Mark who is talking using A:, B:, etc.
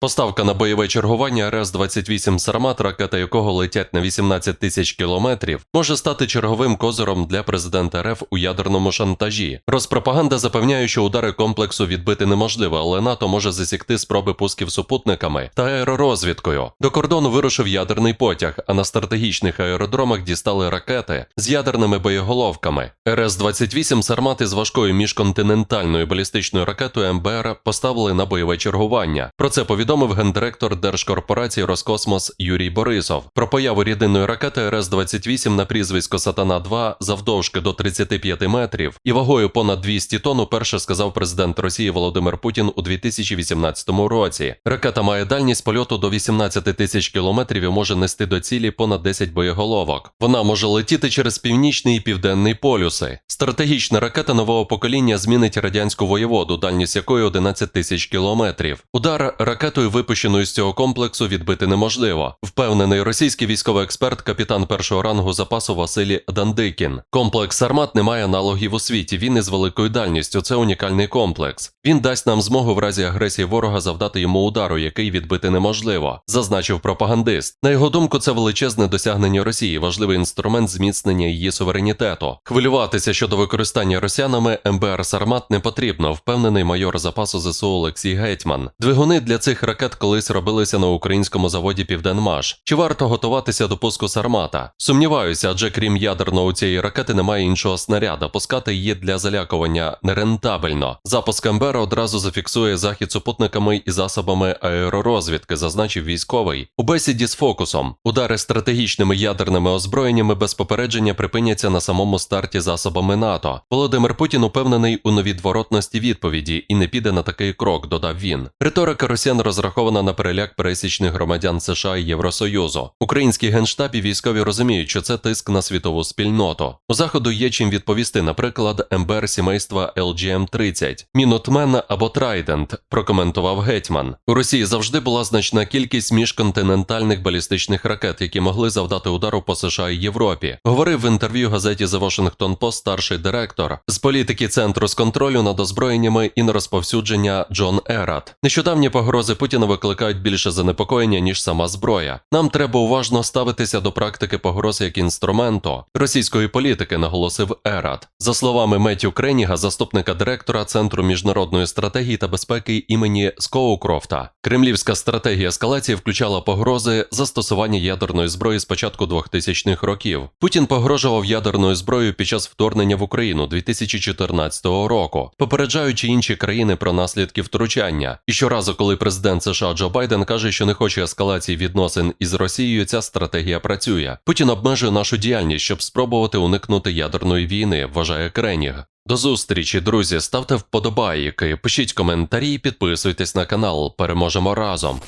A: Поставка на бойове чергування РС-28 Сармат, ракета якого летять на 18 тисяч кілометрів, може стати черговим козиром для президента РФ у ядерному шантажі. Розпропаганда запевняє, що удари комплексу відбити неможливо, але НАТО може засікти спроби пусків супутниками та аеророзвідкою. До кордону вирушив ядерний потяг, а на стратегічних аеродромах дістали ракети з ядерними боєголовками. РС-28 Сармат із важкою міжконтинентальною балістичною ракетою МБР поставили на бойове чергування. Про це повідомив гендиректор Держкорпорації Роскосмос Юрій Борисов. Про появу рідинної ракети РС-28 на прізвисько Сатана-2 завдовжки до 35 метрів і вагою понад 200 тонн уперше сказав президент Росії Володимир Путін у 2018 році. Ракета має дальність польоту до 18 тисяч кілометрів і може нести до цілі понад 10 боєголовок. Вона може летіти через північний і південний полюси. Стратегічна ракета нового покоління змінить радянську воєводу, дальність якої 11 тисяч кілометрів. Удар ракетою, випущеною з цього комплексу, відбити неможливо. Впевнений російський військовий експерт, капітан першого рангу запасу Василій Дандикін. Комплекс Сармат не має аналогів у світі. Він із великою дальністю. Це унікальний комплекс. Він дасть нам змогу в разі агресії ворога завдати йому удару, який відбити неможливо, зазначив пропагандист. На його думку, це величезне досягнення Росії, важливий інструмент зміцнення її суверенітету. Хвилюватися щодо використання росіянами МБР Сармат не потрібно, впевнений майор запасу ЗСУ Олексій Гетьман. Двигуни для цих ракет колись робилися на українському заводі Південмаш. Чи варто готуватися до пуску Сармата? Сумніваюся, адже крім ядерного цієї ракети немає іншого снаряда. Пускати її для залякування нерентабельно. Запуск МБР одразу зафіксує захід супутниками і засобами аеророзвідки, зазначив військовий. У бесіді з фокусом удари стратегічними ядерними озброєннями без попередження припиняться на самому старті засобами НАТО. Володимир Путін упевнений у невідворотності відповіді і не піде на такий крок, додав він. Риторика росіян розрахована на переляк пересічних громадян США і Євросоюзу. Українські генштаб і військові розуміють, що це тиск на світову спільноту. У заходу є чим відповісти, наприклад, МБР сімейства LGM-30, Мінотмен або Трайдент, прокоментував гетьман. У Росії завжди була значна кількість міжконтинентальних балістичних ракет, які могли завдати удару по США і Європі. Говорив в інтерв'ю газеті The Washington Post старший директор з політики центру з контролю над озброєннями і на розповсюдження Джон Ерат. Нещодавні погрози Путіна викликають більше занепокоєння ніж сама зброя. Нам треба уважно ставитися до практики погроз як інструменту російської політики, наголосив Ерат. За словами Меттю Креніга, заступника директора Центру міжнародної стратегії та безпеки імені Скоукрофта. Кремлівська стратегія ескалації включала погрози застосування ядерної зброї з початку 2000-х років. Путін погрожував ядерною зброєю під час вторгнення в Україну 2014 року, попереджаючи інші країни про наслідки втручання. І щоразу, коли президент США Джо Байден каже, що не хоче ескалації відносин із Росією, ця стратегія працює. Путін обмежує нашу діяльність, щоб спробувати уникнути ядерної війни, вважає Креніг. До зустрічі, друзі. Ставте вподобайки, пишіть коментарі, підписуйтесь на канал. Переможемо разом.